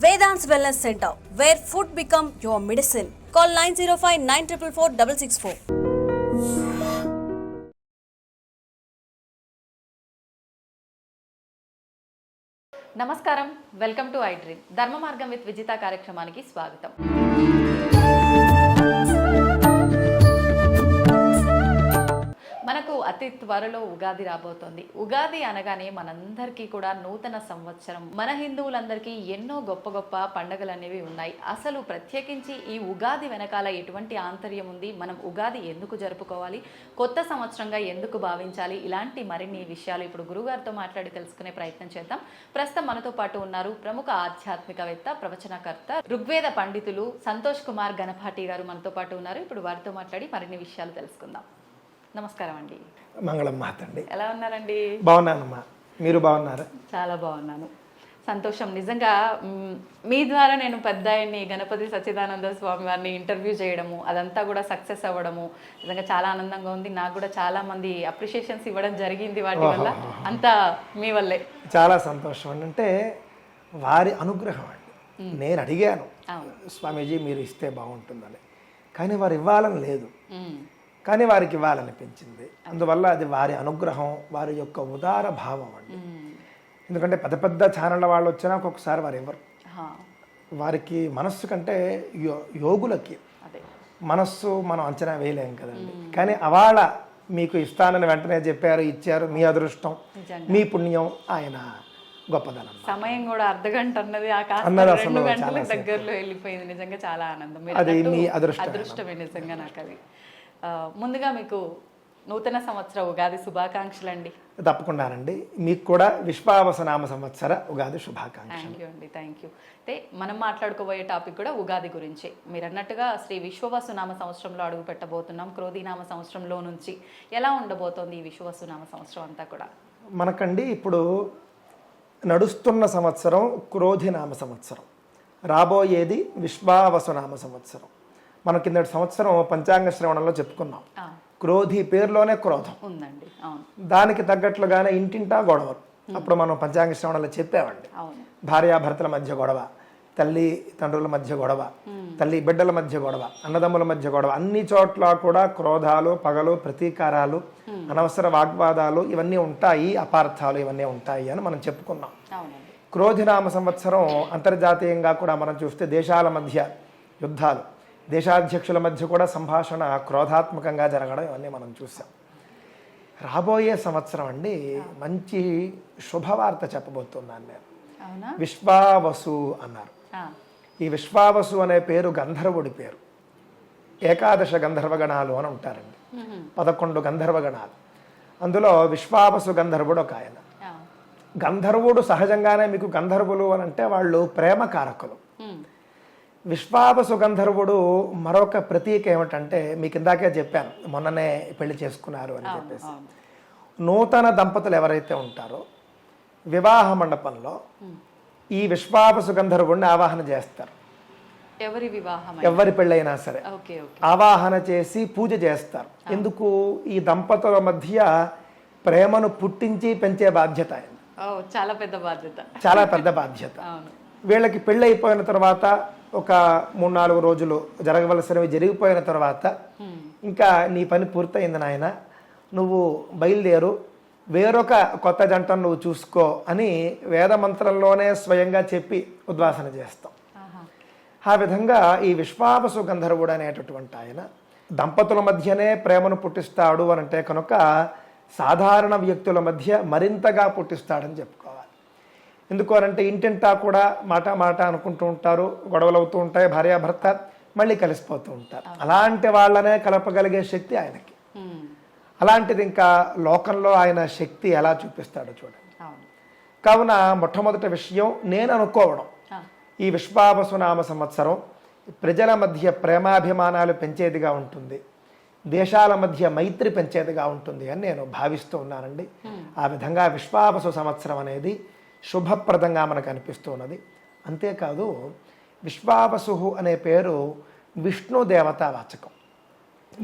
Vedant wellness centre where food become your medicine call nine zero five nine triple four double six four నమస్కారం welcome to I dream ధర్మ మార్గం with Vijitha కార్యక్రమానికి స్వాగతం మనకు అతి త్వరలో ఉగాది రాబోతోంది. ఉగాది అనగానే మనందరికీ కూడా నూతన సంవత్సరం. మన హిందువులందరికీ ఎన్నో గొప్ప గొప్ప పండుగలు అనేవి ఉన్నాయి. అసలు ప్రత్యేకించి ఈ ఉగాది వెనకాల ఎటువంటి ఆంతర్యం ఉంది? మనం ఉగాది ఎందుకు జరుపుకోవాలి? కొత్త సంవత్సరంగా ఎందుకు భావించాలి? ఇలాంటి మరిన్ని విషయాలు ఇప్పుడు గురుగారితో మాట్లాడి తెలుసుకునే ప్రయత్నం చేద్దాం. ప్రస్తుతం మనతో పాటు ఉన్నారు ప్రముఖ ఆధ్యాత్మికవేత్త ప్రవచనకర్త ఋగ్వేద పండితులు సంతోష్ కుమార్ గణపాటి గారు మనతో పాటు ఉన్నారు. ఇప్పుడు వారితో మాట్లాడి మరిన్ని విషయాలు తెలుసుకుందాం. నమస్కారం అండి మంగళం మాతండి. ఎలా ఉన్నారండి? బాగున్నానమ్మా. మీరు బాగున్నారా? చాలా బాగున్నాను. సంతోషం. నిజంగా మ్, ద్వారా నేను పెద్ద ఆయన్ని గణపతి సచ్చిదానంద స్వామి వారిని ఇంటర్వ్యూ చేయడము అదంతా కూడా సక్సెస్ అవ్వడము నిజంగా చాలా ఆనందంగా ఉంది. నాకు కూడా చాలా మంది అప్రిషియేషన్స్ ఇవ్వడం జరిగింది వాటి వల్ల. అంతా మీ వల్లే. చాలా సంతోషం. అండి అంటే వారి అనుగ్రహం అండి. నేను అడిగాను స్వామీజీ మీరు ఇస్తే బాగుంటుందని. కానీ వారు ఇవ్వాలని లేదు. కానీ వారికి ఇవ్వాలనిపించింది. అందువల్ల అది వారి అనుగ్రహం వారి యొక్క ఉదార భావం అండి. ఎందుకంటే పెద్ద పెద్ద ఛానళ్ళ వాళ్ళు వచ్చినా ఒక్కొక్కసారి వారు ఇవ్వరు. వారికి మనస్సు కంటే యో యోగులకి మనస్సు మనం అంచనా వేయలేం కదండి. కానీ అవాళ మీకు ఇస్తానని వెంటనే చెప్పారు ఇచ్చారు మీ అదృష్టం. మీ పుణ్యం ఆయన గొప్పదనం. సమయం కూడా అర్ధ గంట అన్నది ఆ అన్నది అసలు గంటల. దగ్గరలో వెళ్ళిపోయింది. నిజంగా చాలా ఆనందం. అది మీ అదృష్టమే. అదృష్టమే నిజంగా నాకు అది. ముందుగా మీకు నూతన సంవత్సర ఉగాది శుభాకాంక్షలు అండి తప్పకుండానండి. మీకు కూడా విశ్వావస నామ సంవత్సర ఉగాది శుభాకాంక్ష థ్యాంక్ యూ అండి థ్యాంక్ యూ అయితే మనం మాట్లాడుకోబోయే టాపిక్ కూడా ఉగాది గురించి. మీరు అన్నట్టుగా శ్రీ విశ్వవసు నామ సంవత్సరంలో అడుగు పెట్టబోతున్నాం. క్రోధి నామ సంవత్సరంలో నుంచి ఎలా ఉండబోతోంది ఈ విశ్వవసు నామ సంవత్సరం అంతా కూడా? మనకండి ఇప్పుడు నడుస్తున్న సంవత్సరం క్రోధి నామ సంవత్సరం. రాబోయేది విశ్వావసు నామ సంవత్సరం. మన కిందటి సంవత్సరం పంచాంగ శ్రవణంలో చెప్పుకున్నాం. క్రోధి పేరులోనే క్రోధం. ఉందండి. దానికి తగ్గట్లుగానే ఇంటింటా గొడవలు. అప్పుడు మనం పంచాంగ శ్రవణంలో చెప్పామండి భార్యాభర్తల మధ్య గొడవ తల్లి తండ్రుల మధ్య గొడవ తల్లి బిడ్డల మధ్య గొడవ అన్నదమ్ముల మధ్య గొడవ అన్ని చోట్ల కూడా క్రోధాలు పగలు ప్రతీకారాలు అనవసర వాగ్వాదాలు ఇవన్నీ ఉంటాయి అపార్థాలు ఇవన్నీ ఉంటాయి అని మనం చెప్పుకున్నాం. అవునండి. క్రోధినామ సంవత్సరం అంతర్జాతీయంగా కూడా మనం చూస్తే దేశాల మధ్య యుద్ధాలు దేశాధ్యక్షుల మధ్య కూడా సంభాషణ క్రోధాత్మకంగా జరగడం ఇవన్నీ మనం చూసాం. రాబోయే సంవత్సరం అండి మంచి శుభవార్త చెప్పబోతున్నాను నేను. విశ్వావసు అన్నారు. ఈ విశ్వావసు అనే పేరు గంధర్వుడి పేరు. ఏకాదశ గంధర్వగణాలు అని ఉంటారండి. పదకొండు గంధర్వగణాలు. అందులో విశ్వావసు గంధర్వుడు ఒక ఆయన. గంధర్వుడు సహజంగానే మీకు గంధర్వులు అని అంటే వాళ్ళు ప్రేమ కారకులు మ్మ్. విశ్వావసు గంధర్వుడు మరొక ప్రతీక ఏమిటంటే మీకు ఇందాకే చెప్పాను మొన్ననే పెళ్ళి చేసుకున్నారు అని చెప్పేసి. నూతన దంపతులు ఎవరైతే ఉంటారో వివాహ మండపంలో ఈ విశ్వావసు గంధర్వుడిని ఆవాహన చేస్తారు. ఎవరి వివాహం ఎవరి పెళ్ళైనా సరే. ఆవాహన చేసి పూజ చేస్తారు. ఎందుకు? ఈ దంపతుల మధ్య ప్రేమను పుట్టించి పెంచే బాధ్యత ఆయన. చాలా పెద్ద బాధ్యత. చాలా పెద్ద బాధ్యత. వీళ్ళకి పెళ్ళి అయిపోయిన తర్వాత ఒక మూడు నాలుగు రోజులు జరగవలసినవి జరిగిపోయిన తర్వాత. ఇంకా నీ పని పూర్తయింది నాయన నువ్వు బయలుదేరు వేరొక కొత్త జంటను నువ్వు చూసుకో అని వేదమంత్రంలోనే స్వయంగా చెప్పి ఉద్వాసన చేస్తాం. ఆ విధంగా ఈ విశ్వావసు గంధర్వుడు అనేటటువంటి ఆయన దంపతుల మధ్యనే ప్రేమను పుట్టిస్తాడు అని అంటే కనుక సాధారణ వ్యక్తుల మధ్య మరింతగా పుట్టిస్తాడని చెప్పుకోవాలి ఎందుకు అనంటే ఇంటింటా కూడా మాట మాట అనుకుంటూ ఉంటారు గొడవలు అవుతూ ఉంటాయి భార్యాభర్త మళ్ళీ కలిసిపోతూ ఉంటారు. అలాంటి వాళ్ళనే కలపగలిగే శక్తి ఆయనకి. అలాంటిది ఇంకా లోకంలో ఆయన శక్తి ఎలా చూపిస్తాడో చూడండి. కావున మొట్టమొదటి విషయం నేను అనుకోవడం. ఈ విశ్వావసునామ సంవత్సరం ప్రజల మధ్య ప్రేమాభిమానాలు పెంచేదిగా ఉంటుంది. దేశాల మధ్య మైత్రి పెంచేదిగా ఉంటుంది అని నేను భావిస్తూ ఉన్నానండి. ఆ విధంగా విశ్వావసు సంవత్సరం అనేది శుభప్రదంగా మనకు అనిపిస్తూ ఉన్నది అంతేకాదు విశ్వావసు అనే పేరు విష్ణు దేవతా వాచకం.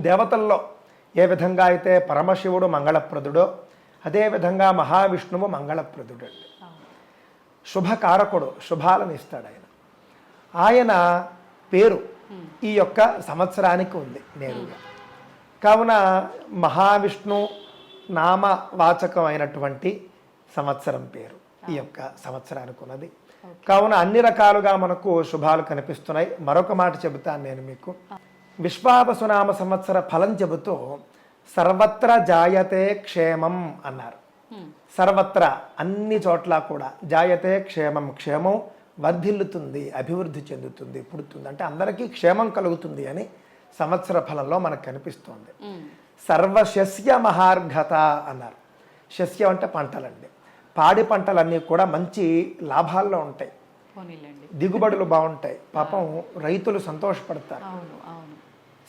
దేవతల్లో ఏ విధంగా అయితే పరమశివుడు మంగళప్రదుడో అదేవిధంగా మహావిష్ణువు మంగళప్రదుడు. అండి శుభకారకుడు శుభాలను ఇస్తాడు ఆయన. ఆయన పేరు ఈ యొక్క సంవత్సరానికి ఉంది నేరుగా. కావున మహావిష్ణు నామవాచకమైనటువంటి సంవత్సరం పేరు. ఈ యొక్క సంవత్సరానికి ఉన్నది. కావున అన్ని రకాలుగా మనకు శుభాలు కనిపిస్తున్నాయి. మరొక మాట చెబుతాను నేను మీకు. విశ్వావసునామ సంవత్సర ఫలం చెబుతూ సర్వత్ర జాయతే క్షేమం అన్నారు. సర్వత్ర అన్ని చోట్ల కూడా జాయతే క్షేమం క్షేమం వర్ధిల్లుతుంది అభివృద్ధి చెందుతుంది పుడుతుంది. అంటే అందరికీ క్షేమం కలుగుతుంది అని సంవత్సర ఫలంలో మనకు కనిపిస్తోంది. సర్వశస్య మహార్ఘత అన్నారు. శస్యం అంటే పంటలండి. పాడి పంటలన్నీ కూడా మంచి లాభాల్లో ఉంటాయి. దిగుబడులు బాగుంటాయి. పాపం రైతులు సంతోషపడతారు.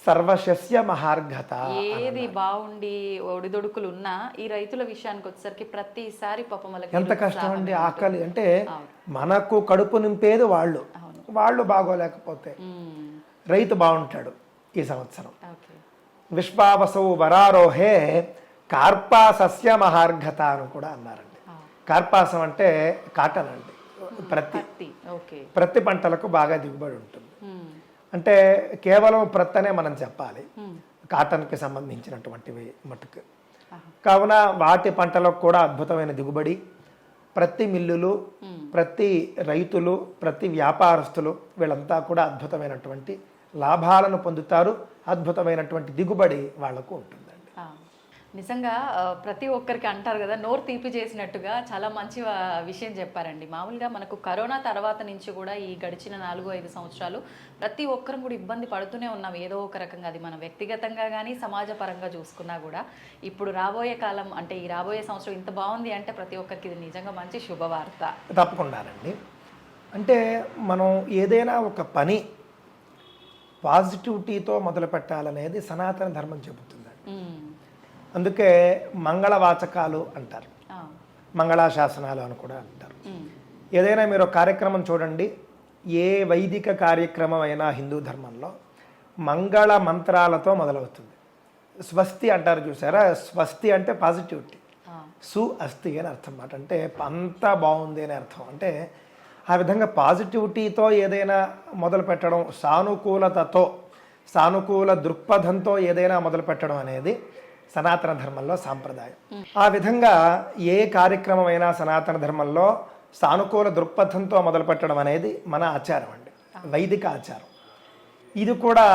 సర్వశస్య మహార్ఘత ఏది బాగుండి ఒడిదొడుకులు ఉన్నా ఈ రైతుల విషయానికి వచ్చేసరికి ప్రతిసారి పాపం ఎంత కష్టం అండి ఆకలి. అంటే మనకు కడుపు నింపేది వాళ్ళు. వాళ్ళు బాగోలేకపోతే. రైతు బాగుంటాడు ఈ సంవత్సరం. విశ్వావసౌ వరారోహే కార్పాసస్య మహార్ఘత అని కూడా అన్నారండి కార్పాసం అంటే కాటన్ అండి ప్రతి ప్రతి పంటలకు బాగా దిగుబడి ఉంటుంది. అంటే కేవలం ప్రత్ అనే మనం చెప్పాలి. కాటన్కి సంబంధించినటువంటివి మటుకు. కావున వాటి పంటలకు కూడా అద్భుతమైన దిగుబడి. ప్రతి మిల్లులు ప్రతి రైతులు ప్రతి వ్యాపారస్తులు వీళ్ళంతా కూడా అద్భుతమైనటువంటి లాభాలను పొందుతారు. అద్భుతమైనటువంటి దిగుబడి వాళ్ళకు ఉంటుందండి ఆ. నిజంగా ప్రతి ఒక్కరికి అంటారు కదా నోరు తీపి చేసినట్టుగా చాలా మంచి విషయం చెప్పారండి. మామూలుగా మనకు కరోనా తర్వాత నుంచి కూడా ఈ గడిచిన నాలుగు ఐదు సంవత్సరాలు ప్రతి ఒక్కరం కూడా ఇబ్బంది పడుతూనే ఉన్నాం. ఏదో ఒక రకంగా అది మన వ్యక్తిగతంగా కానీ సమాజ పరంగా చూసుకున్నా కూడా ఇప్పుడు రాబోయే కాలం అంటే ఈ రాబోయే సంవత్సరం ఇంత బాగుంది అంటే ప్రతి ఒక్కరికి ఇది నిజంగా మంచి శుభవార్త. తప్పకుండానండి అంటే మనం ఏదైనా ఒక పని పాజిటివిటీతో మొదలు పెట్టాలనేది సనాతన ధర్మం చెబుతుందండి. అందుకే మంగళవాచకాలు అంటారు. మంగళాశాసనాలు అని కూడా అంటారు. ఏదైనా మీరు కార్యక్రమం చూడండి. ఏ వైదిక కార్యక్రమం అయినా హిందూ ధర్మంలో మంగళ మంత్రాలతో మొదలవుతుంది. స్వస్తి అంటారు చూసారా? స్వస్తి అంటే పాజిటివిటీ. సు అస్తి అని అర్థం అన్నమాట అంటే అంతా బాగుంది అని అర్థం. అంటే ఆ విధంగా పాజిటివిటీతో ఏదైనా మొదలు పెట్టడం సానుకూలతతో సానుకూల దృక్పథంతో ఏదైనా మొదలు పెట్టడం అనేది సనాతన ధర్మంలో సాంప్రదాయం. ఆ విధంగా ఏ కార్యక్రమమైనా సనాతన ధర్మంలో సానుకూల దృక్పథంతో మొదలుపెట్టడం అనేది మన ఆచారం అండి. వైదిక ఆచారం. ఇది కూడా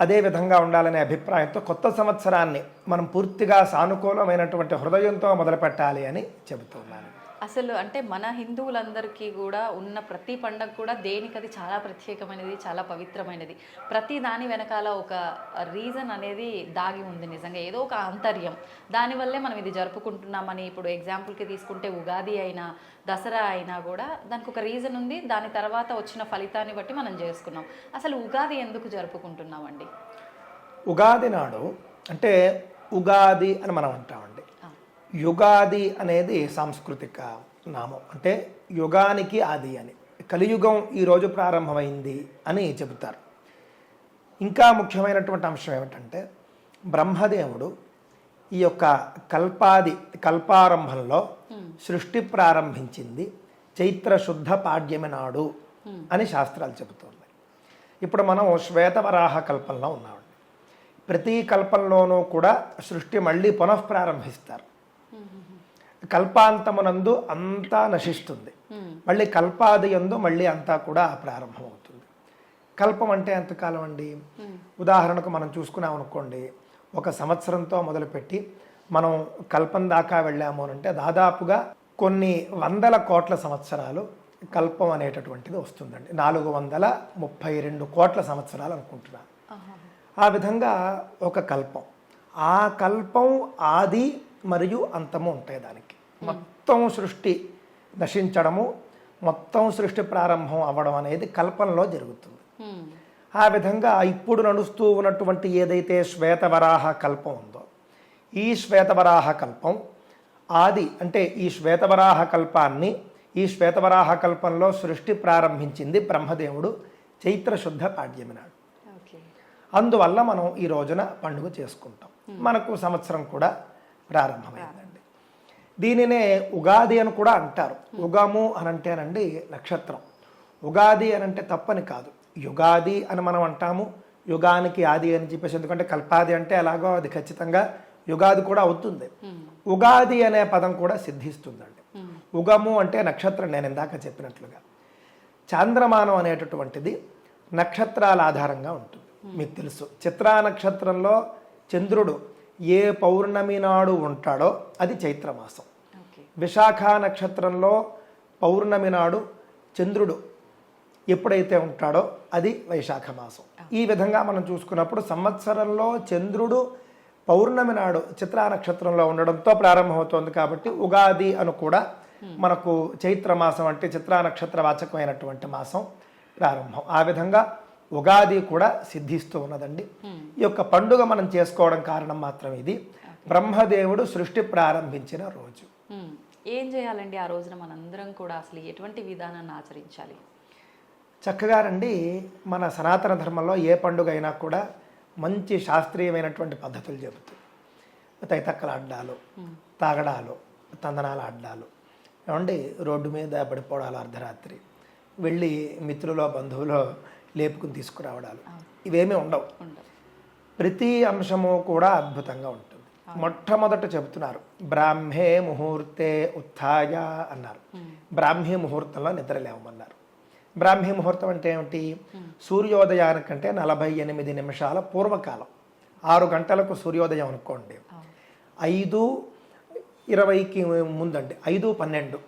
అదే విధంగా ఉండాలనే అభిప్రాయంతో కొత్త సంవత్సరాన్ని మనం పూర్తిగా సానుకూలమైనటువంటి హృదయంతో మొదలుపెట్టాలి అని చెబుతున్నాను అసలు అంటే మన హిందువులందరికీ కూడా ఉన్న ప్రతి పండగ కూడా దేనికది చాలా ప్రత్యేకమైనది చాలా పవిత్రమైనది. ప్రతి దాని వెనకాల ఒక రీజన్ అనేది దాగి ఉంది నిజంగా. ఏదో ఒక ఆంతర్యం. దానివల్లే మనం ఇది జరుపుకుంటున్నామని ఇప్పుడు ఎగ్జాంపుల్కి తీసుకుంటే ఉగాది అయినా దసరా అయినా కూడా దానికి ఒక రీజన్ ఉంది. దాని తర్వాత వచ్చిన ఫలితాన్ని బట్టి మనం చేసుకున్నాం. అసలు ఉగాది ఎందుకు జరుపుకుంటున్నామండి? ఉగాది నాడు అంటే ఉగాది అని మనం అంటామండి. యుగాది అనేది సాంస్కృతిక నామం. అంటే యుగానికి ఆది అని. కలియుగం ఈరోజు ప్రారంభమైంది అని చెబుతారు. ఇంకా ముఖ్యమైనటువంటి అంశం ఏమిటంటే బ్రహ్మదేవుడు ఈ యొక్క కల్పాది కల్పారంభంలో సృష్టి ప్రారంభించింది చైత్ర శుద్ధ పాడ్యమి నాడు అని శాస్త్రాలు చెబుతున్నాయి ఇప్పుడు మనం శ్వేతవరాహ కల్పంలో ఉన్నామండి. ప్రతి కల్పంలోనూ కూడా సృష్టి మళ్ళీ పునఃప్రారంభిస్తారు. కల్పాంతమునందు అంతా నశిస్తుంది. మళ్ళీ కల్పాది యందు మళ్ళీ అంతా కూడా ప్రారంభమవుతుంది. కల్పం అంటే ఎంతకాలం అండి? ఉదాహరణకు మనం చూసుకున్నాం అనుకోండి ఒక సంవత్సరంతో మొదలుపెట్టి మనం కల్పం దాకా వెళ్ళాము అని అంటే దాదాపుగా కొన్ని వందల కోట్ల సంవత్సరాలు కల్పం అనేటటువంటిది వస్తుందండి. నాలుగు వందల ముప్పై రెండు కోట్ల సంవత్సరాలు అనుకుంటున్నాను. ఆ విధంగా ఒక కల్పం. ఆ కల్పం ఆది మరియు అంతము ఉంటాయి దానికి. మొత్తం సృష్టి నశించడము మొత్తం సృష్టి ప్రారంభం అవ్వడం అనేది కల్పంలో జరుగుతుంది. ఆ విధంగా ఇప్పుడు నడుస్తూ ఉన్నటువంటి ఏదైతే శ్వేతవరాహ కల్పం ఉందో ఈ శ్వేతవరాహ కల్పం ఆది అంటే ఈ శ్వేతవరాహ కల్పాన్ని ఈ శ్వేతవరాహ కల్పంలో సృష్టి ప్రారంభించింది బ్రహ్మదేవుడు చైత్ర శుద్ధ పాడ్యమి నాడు. అందువల్ల మనం ఈ రోజున పండుగ చేసుకుంటాం. మనకు సంవత్సరం కూడా ప్రారంభమైందండి. దీనినే ఉగాది అని కూడా అంటారు. ఉగము అని అంటేనండి నక్షత్రం. ఉగాది అని అంటే తప్పని కాదు. యుగాది అని మనం అంటాము. యుగానికి ఆది అని చెప్పేసి ఎందుకంటే కల్పాది అంటే ఎలాగో అది ఖచ్చితంగా యుగాది కూడా అవుతుంది. ఉగాది అనే పదం కూడా సిద్ధిస్తుందండి. ఉగము అంటే నక్షత్రం నేను ఇందాక చెప్పినట్లుగా. చాంద్రమానం అనేటటువంటిది నక్షత్రాల ఆధారంగా ఉంటుంది. మీకు తెలుసు. చిత్రా నక్షత్రంలో చంద్రుడు ఏ పౌర్ణమి నాడు ఉంటాడో అది చైత్రమాసం. విశాఖ నక్షత్రంలో పౌర్ణమి నాడు చంద్రుడు ఎప్పుడైతే ఉంటాడో అది వైశాఖ మాసం. ఈ విధంగా మనం చూసుకున్నప్పుడు సంవత్సరంలో చంద్రుడు పౌర్ణమి నాడు చిత్రా నక్షత్రంలో ఉండడంతో ప్రారంభమవుతోంది కాబట్టి ఉగాది అని కూడా మనకు చైత్ర మాసం అంటే చిత్రా నక్షత్ర వాచకమైనటువంటి మాసం ప్రారంభం. ఆ విధంగా ఉగాది కూడా సిద్ధిస్తూ ఉన్నదండి. ఈ యొక్క పండుగ మనం చేసుకోవడం కారణం మాత్రం ఇది. బ్రహ్మదేవుడు సృష్టి ప్రారంభించిన రోజు. ఏం చేయాలండి ఆ రోజున మనందరం కూడా అసలు ఎటువంటి విధానాన్ని ఆచరించాలి? చక్కగా రండి మన సనాతన ధర్మంలో ఏ పండుగ అయినా కూడా మంచి శాస్త్రీయమైనటువంటి పద్ధతులు చెబుతాయి తైతక్కల అడ్డాలు తాగడాలు తందనాల అడ్డాలు. ఏమండి రోడ్డు మీద పడిపోవడాలు అర్ధరాత్రి. వెళ్ళి మిత్రులో బంధువులో లేపుకుని తీసుకురావడాలు. ఇవేమీ ఉండవు. ప్రతి అంశము కూడా అద్భుతంగా ఉంటుంది. మొట్టమొదట చెబుతున్నారు బ్రాహ్మే ముహూర్తే ఉత్థాయ అన్నారు. బ్రాహ్మీ ముహూర్తంలో నిద్ర లేవమన్నారు. బ్రాహ్మీ ముహూర్తం అంటే ఏమిటి? సూర్యోదయానికంటే నలభై ఎనిమిది నిమిషాల పూర్వకాలం. ఆరు గంటలకు సూర్యోదయం అనుకోండి. ఐదు ఇరవైకి ముందండి. ఐదు పన్నెండు.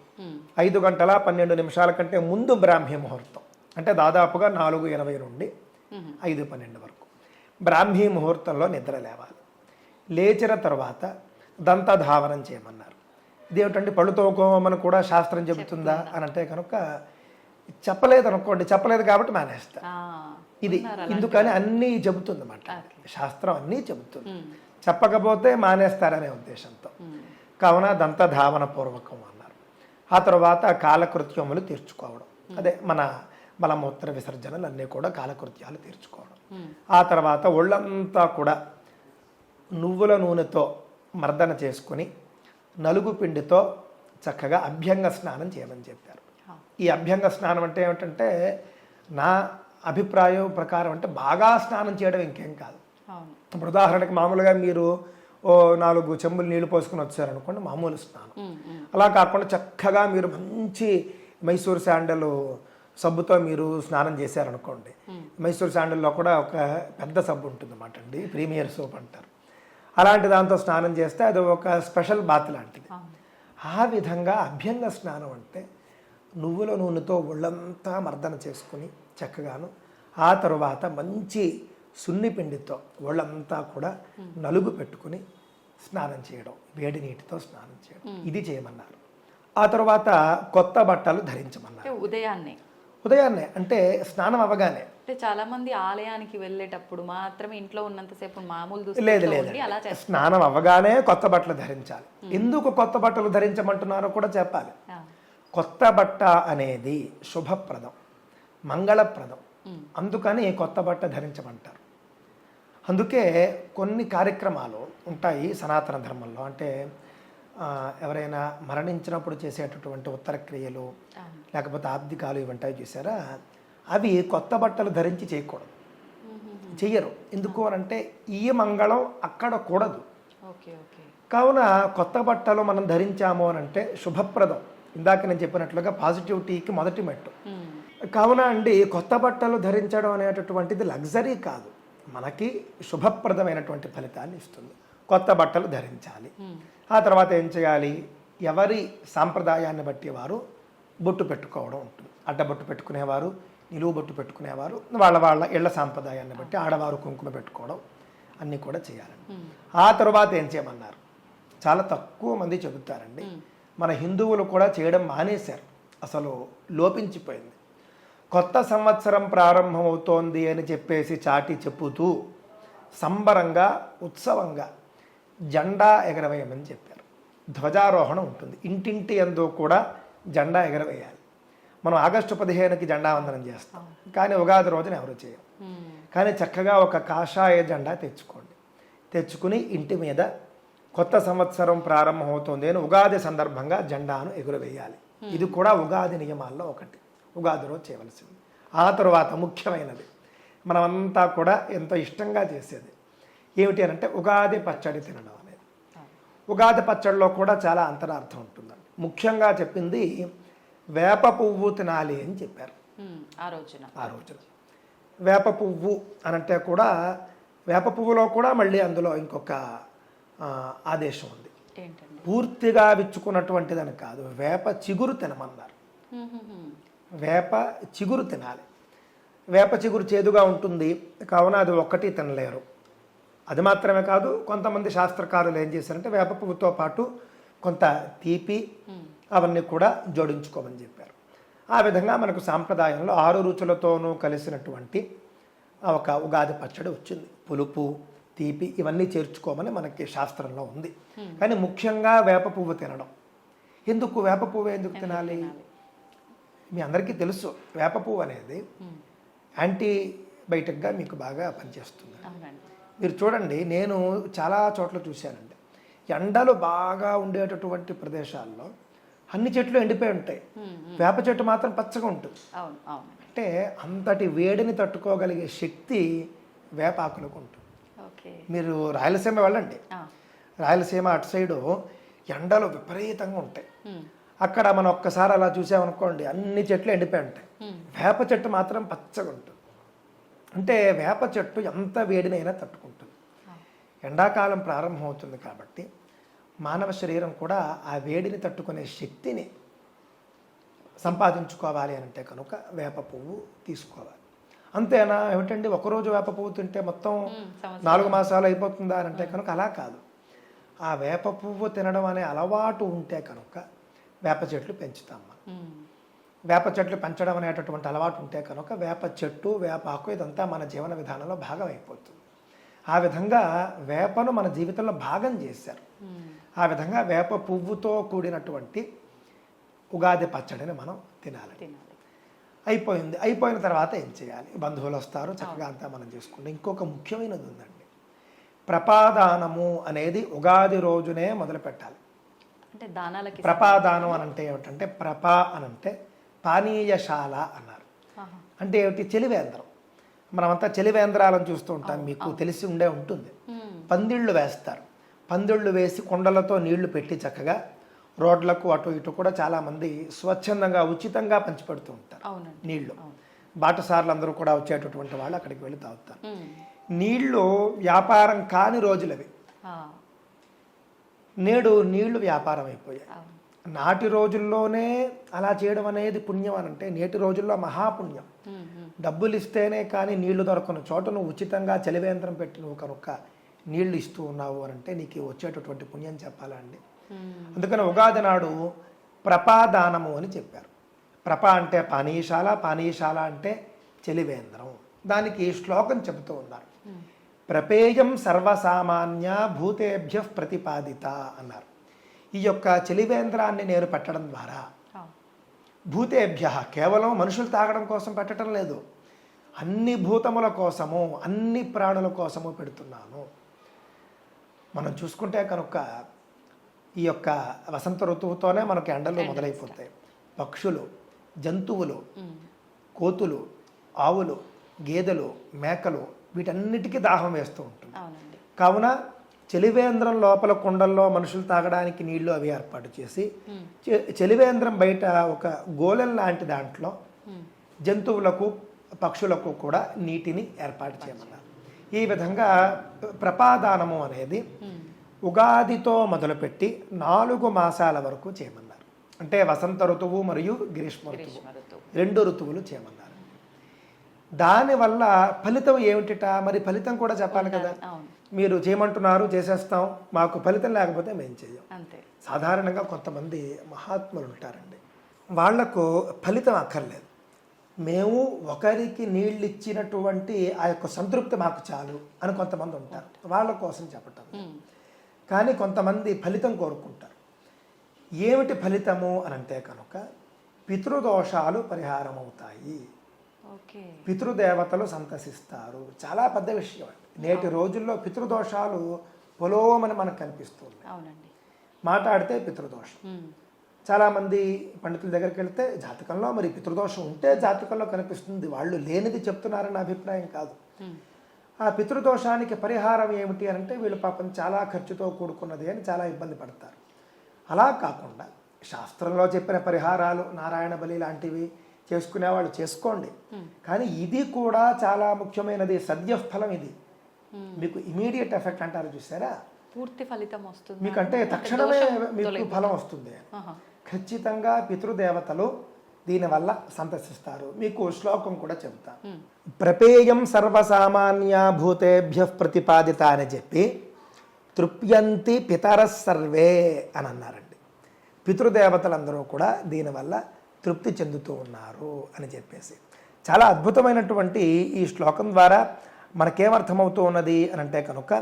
ఐదు గంటల పన్నెండు నిమిషాల కంటే ముందు బ్రాహ్మీ ముహూర్తం. అంటే దాదాపుగా నాలుగు ఇరవై నుండి ఐదు పన్నెండు వరకు. బ్రాహ్మీ ముహూర్తంలో నిద్ర లేవాలి. లేచిన తర్వాత దంతధావనం చేయమన్నారు. ఇదేమిటంటే పళ్ళు తోకోమని కూడా శాస్త్రం చెబుతుందా అని అంటే కనుక చెప్పలేదు అనుకోండి చెప్పలేదు కాబట్టి మానేస్తా. ఇది ఇందుకని అన్నీ చెబుతుంది అన్నమాట శాస్త్రం అన్నీ చెబుతుంది. చెప్పకపోతే మానేస్తారనే ఉద్దేశంతో. కావున దంతధావన పూర్వకం అన్నారు. ఆ తర్వాత కాలకృత్యములు తీర్చుకోవడం. అదే మన మలమూత్ర విసర్జనలు అన్నీ కూడా కాలకృత్యాలు తీర్చుకోవడం. ఆ తర్వాత ఒళ్ళంతా కూడా నువ్వుల నూనెతో మర్దన చేసుకుని నలుగు పిండితో చక్కగా అభ్యంగ స్నానం చేయమని చెప్పారు. ఈ అభ్యంగ స్నానం అంటే ఏమిటంటే నా అభిప్రాయం ప్రకారం అంటే బాగా స్నానం చేయడం ఇంకేం కాదు. ఇప్పుడు ఉదాహరణకి మామూలుగా మీరు ఓ నాలుగు చెంబులు నీళ్ళు పోసుకుని వచ్చారనుకోండి మామూలు స్నానం. అలా కాకుండా చక్కగా మీరు మంచి మైసూర్ శాండల్ సబ్బుతో మీరు స్నానం చేశారనుకోండి. మైసూర్ శాండల్లో కూడా ఒక పెద్ద సబ్బు ఉంటుంది అన్నమాట అండి. ప్రీమియర్ సోప్ అంటారు. అలాంటి దాంతో స్నానం చేస్తే అది ఒక స్పెషల్ బాత్ లాంటిది. ఆ విధంగా అభ్యంగ స్నానం అంటే నువ్వుల నూనెతో ఒళ్ళంతా మర్దన చేసుకుని చక్కగాను ఆ తరువాత మంచి సున్ని పిండితో ఒళ్ళంతా కూడా నలుగు పెట్టుకుని స్నానం చేయడం వేడి నీటితో స్నానం చేయడం. ఇది చేయమన్నారు. ఆ తర్వాత కొత్త బట్టలు ధరించమన్నారు. ఉదయాన్నే. ఉదయాన్నే అంటే స్నానం అవ్వగానే. అంటే చాలా మంది ఆలయానికి వెళ్ళేటప్పుడు మాత్రమే ఇంట్లో ఉన్నంతసేపు మామూలు లేదు లేదు అలా స్నానం అవ్వగానే కొత్త బట్టలు ధరించాలి. ఎందుకు కొత్త బట్టలు ధరించమంటున్నారో కూడా చెప్పాలి. కొత్త బట్ట అనేది శుభప్రదం మంగళప్రదం. అందుకని కొత్త బట్ట ధరించమంటారు. అందుకే కొన్ని కార్యక్రమాలు ఉంటాయి సనాతన ధర్మంలో. అంటే ఎవరైనా మరణించినప్పుడు చేసేటటువంటి ఉత్తర క్రియలు. లేకపోతే ఆబ్దికాలు ఇవి ఉంటాయి చూసారా? అవి కొత్త బట్టలు ధరించి చేయకూడదు. చెయ్యరు. ఎందుకు అని అంటే ఈ మంగళం అక్కడ కూడదు. కావున కొత్త బట్టలు మనం ధరించాము అని అంటే శుభప్రదం. ఇందాక నేను చెప్పినట్లుగా పాజిటివిటీకి మొదటి మెట్టు. కావున అండి కొత్త బట్టలు ధరించడం అనేటటువంటిది లగ్జరీ కాదు. మనకి శుభప్రదమైనటువంటి ఫలితాన్ని ఇస్తుంది. కొత్త బట్టలు ధరించాలి. ఆ తర్వాత ఏం చేయాలి? ఎవరి సాంప్రదాయాన్ని బట్టి వారు బొట్టు పెట్టుకోవడం ఉంటుంది. అడ్డబొట్టు పెట్టుకునేవారు నిలువు బొట్టు పెట్టుకునేవారు వాళ్ళ వాళ్ళ ఇళ్ళ సాంప్రదాయాన్ని బట్టి ఆడవారు కుంకుమ పెట్టుకోవడం అన్నీ కూడా చేయాలండి. ఆ తర్వాత ఏం చేయమన్నారు? చాలా తక్కువ మంది చెబుతారండి. మన హిందువులు కూడా చేయడం మానేశారు. అసలు లోపించిపోయింది. కొత్త సంవత్సరం ప్రారంభమవుతోంది అని చెప్పేసి చాటి చెప్పుతూ సంబరంగా ఉత్సవంగా జెండా ఎగరవేయమని చెప్పారు. ధ్వజారోహణం ఉంటుంది. ఇంటింటి ఎందు కూడా జెండా ఎగరవేయాలి. మనం ఆగస్టు పదిహేనుకి జెండా వందనం చేస్తాం. కానీ ఉగాది రోజున ఎవరు చేయం. కానీ చక్కగా ఒక కాషాయ జెండా తెచ్చుకోండి. తెచ్చుకుని ఇంటి మీద కొత్త సంవత్సరం ప్రారంభమవుతోంది అని ఉగాది సందర్భంగా జెండాను ఎగురవేయాలి. ఇది కూడా ఉగాది నియమాల్లో ఒకటి. ఉగాది రోజు చేయవలసింది. ఆ తరువాత ముఖ్యమైనది. మనమంతా కూడా ఎంతో ఇష్టంగా చేసేది ఏమిటి అని అంటే ఉగాది పచ్చడి తినడం అనేది. ఉగాది పచ్చడిలో కూడా చాలా అంతరార్థం ఉంటుందండి. ముఖ్యంగా చెప్పింది వేప పువ్వు తినాలి అని చెప్పారు. ఆ రోజున. ఆ రోజున. వేప పువ్వు అనంటే కూడా వేప పువ్వులో కూడా మళ్ళీ అందులో ఇంకొక ఆదేశం ఉంది. పూర్తిగా విచ్చుకున్నటువంటిదని కాదు వేప చిగురు తినమన్నారు. వేప చిగురు తినాలి. వేప చిగురు చేదుగా ఉంటుంది. కావున అది ఒక్కటి తినలేరు. అది మాత్రమే కాదు కొంతమంది శాస్త్రకారులు ఏం చేశారంటే వేప పువ్వుతో పాటు కొంత తీపి అవన్నీ కూడా జోడించుకోమని చెప్పారు. ఆ విధంగా మనకు సాంప్రదాయంలో ఆరు రుచులతోనూ కలిసినటువంటి ఒక ఉగాది పచ్చడి వచ్చింది. పులుపు తీపి ఇవన్నీ చేర్చుకోమని మనకి శాస్త్రంలో ఉంది. కానీ ముఖ్యంగా వేప పువ్వు తినడం. ఎందుకు వేప పువ్వు ఎందుకు తినాలి? మీ అందరికీ తెలుసు వేప పువ్వు అనేది యాంటీబయాటిక్గా మీకు బాగా పనిచేస్తుంది. మీరు చూడండి నేను చాలా చోట్ల చూశానండి. ఎండలు బాగా ఉండేటటువంటి ప్రదేశాల్లో అన్ని చెట్లు ఎండిపోయి ఉంటాయి. వేప చెట్టు మాత్రం పచ్చగా ఉంటుంది. అంటే అంతటి వేడిని తట్టుకోగలిగే శక్తి వేపాకులకు ఉంటుంది. ఓకే. మీరు రాయలసీమ వెళ్ళండి. రాయలసీమ అటు సైడు ఎండలు విపరీతంగా ఉంటాయి. అక్కడ మనం ఒక్కసారి అలా చూసామనుకోండి అన్ని చెట్లు ఎండిపోయి ఉంటాయి. వేప చెట్టు మాత్రం పచ్చగా ఉంటుంది. అంటే వేప చెట్టు ఎంత వేడినైనా తట్టుకుంటుంది. ఎండాకాలం ప్రారంభమవుతుంది కాబట్టి మానవ శరీరం కూడా ఆ వేడిని తట్టుకునే శక్తిని సంపాదించుకోవాలి అని అంటే కనుక వేప పువ్వు తీసుకోవాలి. అంతేనా? ఏమిటండి? ఒకరోజు వేప పువ్వు తింటే మొత్తం. నాలుగు మాసాలు అయిపోతుందా అని అంటే కనుక అలా కాదు. ఆ వేప పువ్వు తినడం అనే అలవాటు ఉంటే కనుక వేప చెట్లు పెంచుతాం మనం. వేప చెట్లు పెంచడం అనేటటువంటి అలవాటు ఉంటే కనుక వేప చెట్టు వేప ఆకు ఇదంతా మన జీవన విధానంలో భాగం అయిపోతుంది ఆ విధంగా వేపను మన జీవితంలో భాగం చేశారు. ఆ విధంగా వేప పువ్వుతో కూడినటువంటి ఉగాది పచ్చడిని మనం తినాలి. తినాలి. అయిపోయింది. అయిపోయిన తర్వాత ఏం చేయాలి? బంధువులు వస్తారు చక్కగా అంతా మనం చేసుకుంటాం ఇంకొక ముఖ్యమైనది ఉందండి. ప్రపాదానము అనేది ఉగాది రోజునే మొదలు పెట్టాలి అంటే దానాలకి ప్రపాదానం అని అంటే ఏమిటంటే ప్రప అని అంటే పానీయశాల అన్నారు. అంటే ఏమిటి? చెలివేంద్రం. మనమంతా చెలివేంద్రాలను చూస్తూ ఉంటాం. మీకు తెలిసి ఉండే ఉంటుంది. పందిళ్ళు వేస్తారు. పందిళ్ళు వేసి కుండలతో నీళ్ళు పెట్టి చక్కగా రోడ్లకు అటు ఇటు కూడా చాలామంది స్వచ్ఛందంగా ఉచితంగా పంచిపెడుతూ ఉంటారు. నీళ్ళు. బాటసార్లు అందరూ కూడా వచ్చేటటువంటి వాళ్ళు అక్కడికి వెళ్ళి తాగుతారు నీళ్ళు వ్యాపారం కాని రోజులవి. నేడు నీళ్ళు వ్యాపారం అయిపోయాయి. నాటి రోజుల్లోనే అలా చేయడం అనేది పుణ్యం అని అంటే నేటి రోజుల్లో మహాపుణ్యం. డబ్బులు ఇస్తేనే కానీ నీళ్ళు దొరకని. చోట నువ్వు ఉచితంగా చలివేంద్రం పెట్టి నువ్వు కనుక నీళ్ళు ఇస్తూ ఉన్నావు అని అంటే నీకు వచ్చేటటువంటి పుణ్యం చెప్పాలండి. అందుకని ఉగాది నాడు ప్రపాదానము అని చెప్పారు. ప్రప అంటే పానీయశాల పానీయశాల అంటే చెలివేంద్రం. దానికి శ్లోకం చెబుతూ ఉన్నారు. ప్రపేయం సర్వసామాన్య భూతేభ్య ప్రతిపాదిత అన్నారు. ఈ యొక్క చెలివేంద్రాన్ని నేను పెట్టడం ద్వారా. భూతేభ్య కేవలం మనుషులు తాగడం కోసం పెట్టడం లేదు. అన్ని భూతముల కోసము అన్ని ప్రాణుల కోసము పెడుతున్నాను. మనం చూసుకుంటే కనుక ఈ యొక్క వసంత ఋతువుతోనే మనకు ఎండలు మొదలైపోతాయి. పక్షులు జంతువులు కోతులు ఆవులు గేదెలు మేకలు వీటన్నిటికీ దాహం వేస్తూ ఉంటుంది. కావున చెలివేంద్రం లోపల కుండల్లో మనుషులు తాగడానికి నీళ్ళు అవి ఏర్పాటు చేసి చెలివేంద్రం బయట ఒక గోళం లాంటి దాంట్లో జంతువులకు పక్షులకు కూడా నీటిని ఏర్పాటు చేయమన్నారు. ఈ విధంగా ప్రపాదానము అనేది ఉగాదితో మొదలుపెట్టి నాలుగు మాసాల వరకు చేయమన్నారు. అంటే వసంత ఋతువు మరియు గ్రీష్మ ఋతువు. రెండు ఋతువులు చేయమన్నారు. దానివల్ల ఫలితం ఏమిటిట? మరి ఫలితం కూడా చెప్పాలి కదా. మీరు చేయమంటున్నారు చేసేస్తాం మాకు ఫలితం లేకపోతే మేము చేయం అంతే. సాధారణంగా కొంతమంది మహాత్ములు ఉంటారండి. వాళ్ళకు ఫలితం అక్కర్లేదు. మేము ఒకరికి నీళ్ళు ఇచ్చినటువంటి ఆ యొక్క సంతృప్తి మాకు చాలు అని కొంతమంది ఉంటారు. వాళ్ళ కోసం చెప్పటం. కానీ కొంతమంది ఫలితం కోరుకుంటారు. ఏమిటి ఫలితము అని అంటే కనుక పితృదోషాలు పరిహారం అవుతాయి పితృదేవతలు సంతసిస్తారు. చాలా పెద్ద విషయం అండి నేటి రోజుల్లో పితృదోషాలు పొలోమని మనకు కనిపిస్తుంది మాట్లాడితే పితృదోషం. చాలామంది పండితుల దగ్గరికి వెళ్తే జాతకంలో మరి పితృదోషం ఉంటే జాతకంలో కనిపిస్తుంది. వాళ్ళు లేనిది చెప్తున్నారన్న అభిప్రాయం కాదు. ఆ పితృదోషానికి పరిహారం ఏమిటి అని అంటే వీళ్ళు పాపం చాలా ఖర్చుతో కూడుకున్నది అని చాలా ఇబ్బంది పడతారు. అలా కాకుండా శాస్త్రంలో చెప్పిన పరిహారాలు నారాయణ బలి లాంటివి చేసుకునే వాళ్ళు చేసుకోండి కానీ ఇది కూడా చాలా ముఖ్యమైనది సద్యఫలం ఇది. మీకు ఇమీడియట్ ఎఫెక్ట్ అంటారు చూసారా? పూర్తి ఫలితం వస్తుంది. మీకంటే తక్షణమే మీకు ఫలం వస్తుంది. ఖచ్చితంగా పితృదేవతలు దీనివల్ల సంతసిస్తారు. మీకు శ్లోకం కూడా చెబుతా ప్రపేయం సర్వసామాన్య భూతేభ్య ప్రతిపాదిత అని చెప్పి తృప్యంతి పితర సర్వే అని అన్నారండి. పితృదేవతలందరూ కూడా దీనివల్ల తృప్తి చెందుతూ ఉన్నారు అని చెప్పేసి. చాలా అద్భుతమైనటువంటి ఈ శ్లోకం ద్వారా మనకేమర్థమవుతూ ఉన్నది అని అంటే కనుక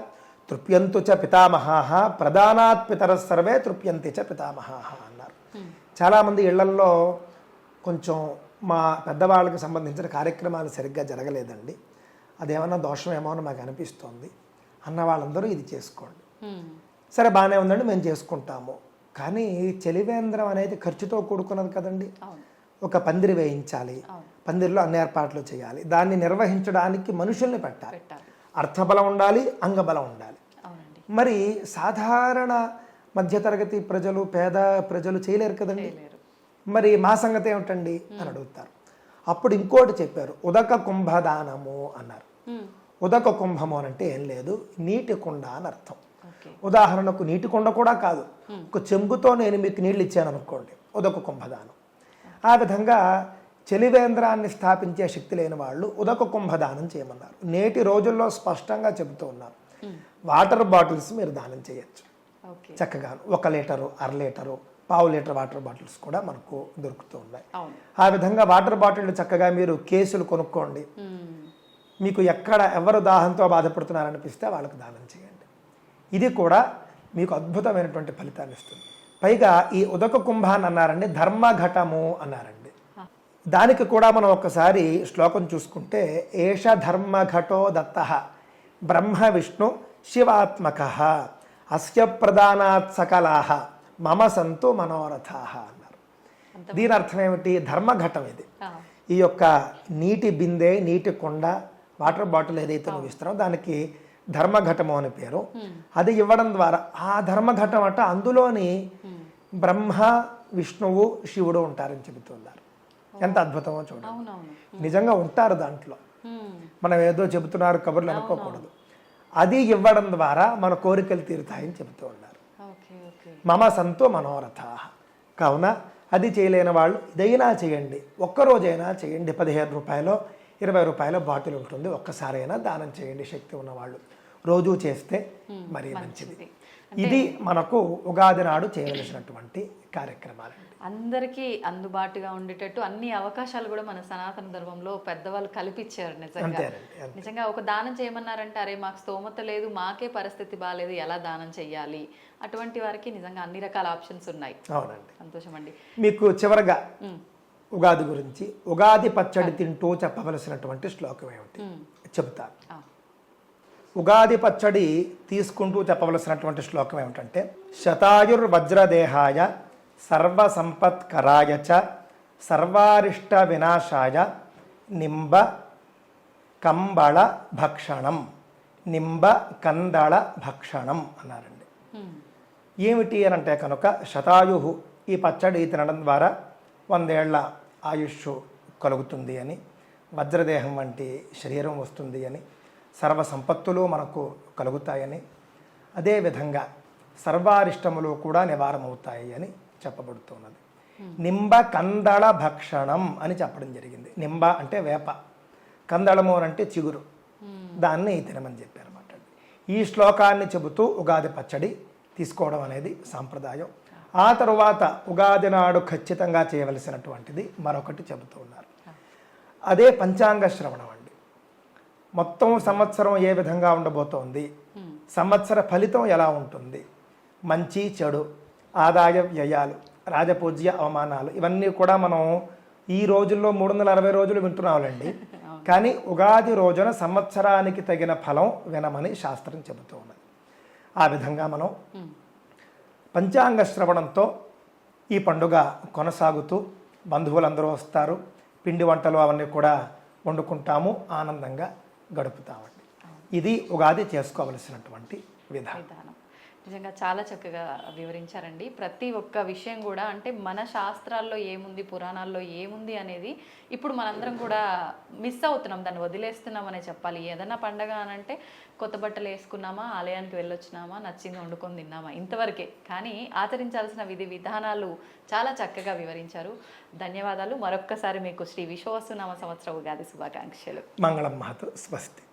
తృప్యంతు చ పితామహాహ ప్రధానాత్ పితర సర్వే తృప్యంతి చ పితామహాహ అన్నారు. చాలామంది ఇళ్ళల్లో కొంచెం మా పెద్దవాళ్ళకి సంబంధించిన కార్యక్రమాలు సరిగ్గా జరగలేదండి. అదేమన్నా దోషమేమో అని మాకు అనిపిస్తోంది. అన్న వాళ్ళందరూ ఇది చేసుకోండి. ఉమ్. సరే బాగానే ఉందండి మేము చేసుకుంటాము. కానీ చలివేంద్రం అనేది ఖర్చుతో కూడుకున్నది కదండి. ఒక పందిరి వేయించాలి. పందిరిలో అన్ని ఏర్పాట్లు చేయాలి. దాన్ని నిర్వహించడానికి మనుషుల్ని పెట్టాలి. అర్థబలం ఉండాలి అంగబలం ఉండాలి. మరి సాధారణ మధ్యతరగతి ప్రజలు పేద ప్రజలు చేయలేరు కదండి. మరి మా సంగతి ఏమిటండి అని అడుగుతారు. అప్పుడు ఇంకోటి చెప్పారు ఉదక కుంభదానము అన్నారు. ఉదక కుంభము అని అంటే ఏం లేదు నీటి కుండ అని అర్థం. ఉదాహరణకు నీటి కుండ కూడా కాదు. ఒక చెంబుతో నేను మీకు నీళ్ళు ఇచ్చాను అనుకోండి. ఉదక కుంభదానం. ఆ విధంగా చలివేంద్రాన్ని స్థాపించే శక్తి లేని వాళ్ళు ఉదక కుంభదానం చేయమన్నారు. నేటి రోజుల్లో స్పష్టంగా చెబుతూ ఉన్నారు. వాటర్ బాటిల్స్ మీరు దానం చేయొచ్చు. చక్కగా ఒక లీటరు అర లీటరు పావు లీటర్ వాటర్ బాటిల్స్ కూడా మనకు దొరుకుతూ ఉన్నాయి. ఆ విధంగా వాటర్ బాటిల్ చక్కగా మీరు కేసులు కొనుక్కోండి. మీకు ఎక్కడ ఎవరు దాహంతో బాధపడుతున్నారనిపిస్తే వాళ్ళకి దానం చేయండి. ఇది కూడా మీకు అద్భుతమైనటువంటి ఫలితాన్ని ఇస్తుంది. పైగా ఈ ఉదక కుంభాన్ని అన్నారండి ధర్మఘటము అన్నారండి. దానికి కూడా మనం ఒకసారి శ్లోకం చూసుకుంటే ఏష ధర్మఘటో దత్త బ్రహ్మ విష్ణు శివాత్మక అస్య ప్రధానాత్ సకలాహ మమ సంతు మనోరథా అన్నారు. దీని అర్థం ఏమిటి? ధర్మఘటం ఇది. ఈ యొక్క నీటి బిందె నీటి కొండ వాటర్ బాటిల్ ఏదైతే నువ్వు ఇస్తున్నావో దానికి ధర్మఘటము అని పేరు. అది ఇవ్వడం ద్వారా ఆ ధర్మఘటం అట అందులోని బ్రహ్మ విష్ణువు శివుడు ఉంటారని చెబుతున్నారు. ఎంత అద్భుతమో చూడండి. నిజంగా ఉంటారు దాంట్లో. మనం ఏదో చెబుతున్నారు కబుర్లు అనుకోకూడదు. అది ఇవ్వడం ద్వారా మన కోరికలు తీరుతాయని చెబుతూ ఉన్నారు. మమ సంతో మనోరథ. కావున అది చేయలేని వాళ్ళు ఇదైనా చేయండి. ఒక్కరోజైనా చేయండి. పదిహేను రూపాయలు ఇరవై రూపాయల బాటిల్ ఉంటుంది. ఒక్కసారైనా దానం చేయండి. శక్తి ఉన్నవాళ్ళు. రోజు చేస్తే మరీ మంచిది. ఇది మనకు ఉగాది నాడు చేయవలసినటువంటి కార్యక్రమాలండి. అందరికీ అందుబాటుగా ఉండేటట్టు అన్ని అవకాశాలు కూడా మన సనాతన ధర్మంలో పెద్దవాళ్ళు కల్పించారు నిజంగా. నిజంగా ఒక దానం చేయమన్నారంటే అరే మాకు స్తోమత లేదు మాకే పరిస్థితి బాగాలేదు ఎలా దానం చేయాలి అటువంటి వారికి నిజంగా అన్ని రకాల ఆప్షన్స్ ఉన్నాయి. అవునండి. సంతోషం అండి మీకు చివరగా. ఉగాది గురించి ఉగాది పచ్చడి తింటూ చెప్పవలసినటువంటి శ్లోకం ఏమిటి? చెప్తాను. ఆ. ఉగాది పచ్చడి తీసుకుంటూ చెప్పవలసినటువంటి శ్లోకం ఏమిటంటే శతాయుర్వజ్రదేహాయ సర్వసంపత్కరాయ చ సర్వారిష్ట వినాశాయ నింబ కంబళ భక్షణం నింబ కందళ భక్షణం అన్నారండి. ఏమిటి అని అంటే కనుక శతాయు ఈ పచ్చడి తినడం ద్వారా వందేళ్ళ ఆయుష్ కలుగుతుంది అని వజ్రదేహం వంటి శరీరం వస్తుంది అని సర్వ సంపత్తులు మనకు కలుగుతాయని అదేవిధంగా సర్వారిష్టములు కూడా నివారమవుతాయి అని చెప్పబడుతున్నది. నింబ కందళ భక్షణం అని చెప్పడం జరిగింది. నింబ అంటే వేప కందళము అంటే చిగురు. దాన్ని తినమని చెప్పారన్నమాట ఈ శ్లోకాన్ని చెబుతూ ఉగాది పచ్చడి తీసుకోవడం అనేది సాంప్రదాయం. ఆ తరువాత ఉగాది నాడు ఖచ్చితంగా చేయవలసినటువంటిది మరొకటి చెబుతూ ఉన్నారు. అదే పంచాంగ శ్రవణం మొత్తం సంవత్సరం ఏ విధంగా ఉండబోతోంది? సంవత్సర ఫలితం ఎలా ఉంటుంది? మంచి చెడు ఆదాయ వ్యయాలు రాజపూజ్య అవమానాలు ఇవన్నీ కూడా మనం ఈ రోజుల్లో మూడు వందల అరవై రోజులు వింటున్నామండి కానీ ఉగాది రోజున సంవత్సరానికి తగిన ఫలం వినమని శాస్త్రం చెబుతూ ఉన్నది ఆ విధంగా మనం పంచాంగ శ్రవణంతో ఈ పండుగ కొనసాగుతూ బంధువులందరూ వస్తారు. పిండి వంటలు అవన్నీ కూడా వండుకుంటాము ఆనందంగా. గడుపుతామండి. ఇది ఉగాది చేసుకోవలసినటువంటి విధానం. విధానం. నిజంగా చాలా చక్కగా వివరించారండి. ప్రతి ఒక్క విషయం కూడా అంటే మన శాస్త్రాల్లో ఏముంది పురాణాల్లో ఏముంది అనేది ఇప్పుడు మనందరం కూడా మిస్ అవుతున్నాం. దాన్ని వదిలేస్తున్నాం అనే చెప్పాలి. ఏదైనా పండగ అనంటే కొత్త బట్టలు వేసుకున్నామా ఆలయానికి వెళ్ళొచ్చినామా నచ్చింది వండుకొని తిన్నామా ఇంతవరకే. కానీ ఆచరించాల్సిన విధి విధానాలు చాలా చక్కగా వివరించారు. ధన్యవాదాలు. మరొక్కసారి మీకు శ్రీ విశ్వవస్తునామ సంవత్సర ఉగాది శుభాకాంక్షలు. మంగళం మహతు. స్వస్తి.